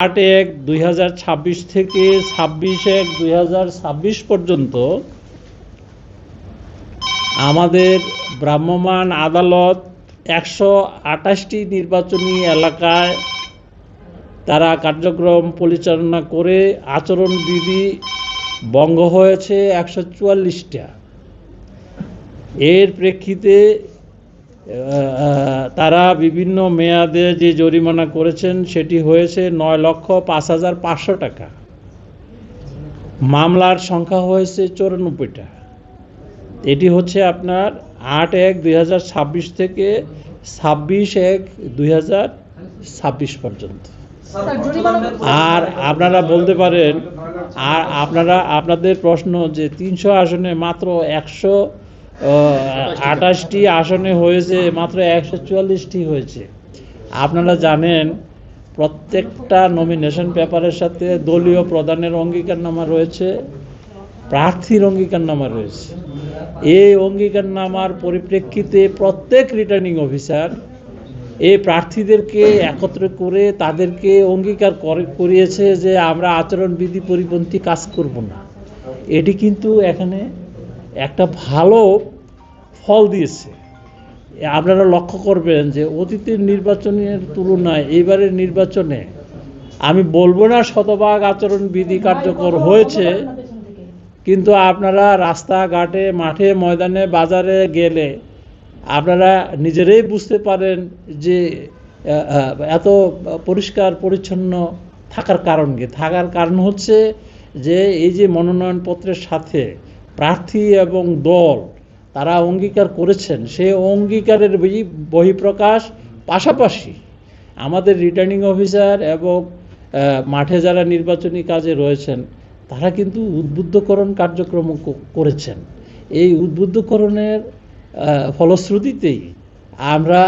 আট এক দুই থেকে ছাব্বিশ এক দুই পর্যন্ত আমাদের ভ্রাম্যমাণ আদালত একশো আঠাশটি নির্বাচনী এলাকায় তারা কার্যক্রম পরিচালনা করে আচরণবিধি ভঙ্গ হয়েছে একশো চুয়াল্লিশটা। এর প্রেক্ষিতে তারা বিভিন্ন মেয়াদে যে জরিমানা করেছেন, সেটি হয়েছে নয় লক্ষ পাঁচ হাজার পাঁচশো টাকা। মামলার সংখ্যা হয়েছে চৌরানব্বইটা। এটি হচ্ছে আপনার আট এক দুই থেকে ছাব্বিশ এক দুই পর্যন্ত। আর আপনারা বলতে পারেন, আর আপনারা, আপনাদের প্রশ্ন যে তিনশো আসনে মাত্র একশো আঠাশটি আসনে হয়েছে, মাত্র একশো চুয়াল্লিশটি হয়েছে। আপনারা জানেন, প্রত্যেকটা নমিনেশন পেপারের সাথে দলীয় প্রধানের অঙ্গীকারনামা রয়েছে, প্রার্থীর অঙ্গীকারনামা রয়েছে। এই অঙ্গীকারনামার পরিপ্রেক্ষিতে প্রত্যেক রিটার্নিং অফিসার এই প্রার্থীদেরকে একত্র করে তাদেরকে অঙ্গীকার করে- করিয়েছে যে আমরা আচরণবিধি পরিপন্থী কাজ করব না। এটি কিন্তু এখানে একটা ভালো ফল দিয়েছে। আপনারা লক্ষ্য করবেন যে অতীতের নির্বাচনের তুলনায় এবারের নির্বাচনে আমি বলব না শতভাগ আচরণবিধি কার্যকর হয়েছে, কিন্তু আপনারা রাস্তাঘাটে, মাঠে, ময়দানে, বাজারে গেলে আপনারা নিজেরাই বুঝতে পারেন যে এত পরিষ্কার পরিচ্ছন্ন থাকার কারণ কি? থাকার কারণ হচ্ছে যে এই যে মনোনয়নপত্রের সাথে প্রার্থী এবং দল তারা অঙ্গীকার করেছেন। সেই অঙ্গীকারের বহি- বহিঃপ্রকাশ পাশাপাশি আমাদের রিটার্নিং অফিসার এবং মাঠে যারা নির্বাচনী কাজে রয়েছেন, তারা কিন্তু উদ্বুদ্ধকরণ কার্যক্রম করেছেন। এই উদ্বুদ্ধকরণের ফলশ্রুতিতেই আমরা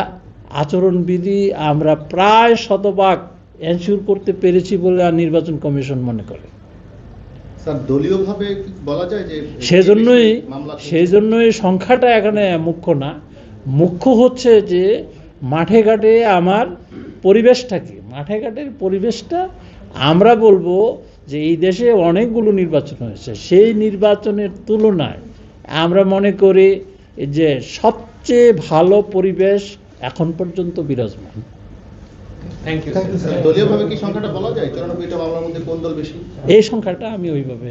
আচরণবিধি আমরা প্রায় শতভাগ এনশিওর করতে পেরেছি বলে নির্বাচন কমিশন মনে করে স্যার দলীয়ভাবে কি বলা যায় যে সেজন্যই মামলা সেজন্যই সংখ্যাটা এখানে মুখ্য না। মুখ্য হচ্ছে যে মাঠে ঘাটে আমার পরিবেশটা কি মাঠে ঘাটের পরিবেশটা আমরা বলব যে এই দেশে অনেকগুলো নির্বাচন হয়েছে। সেই নির্বাচনের তুলনায় আমরা মনে করি যে সবচেয়ে ভালো পরিবেশ এখন পর্যন্ত বিরাজমান। দলীয়ভাবে কি সংখ্যাটা বলা যায়? চৌরানব্বইটা মামলার মধ্যে কোন দল বেশি? এই সংখ্যাটা আমি ওইভাবে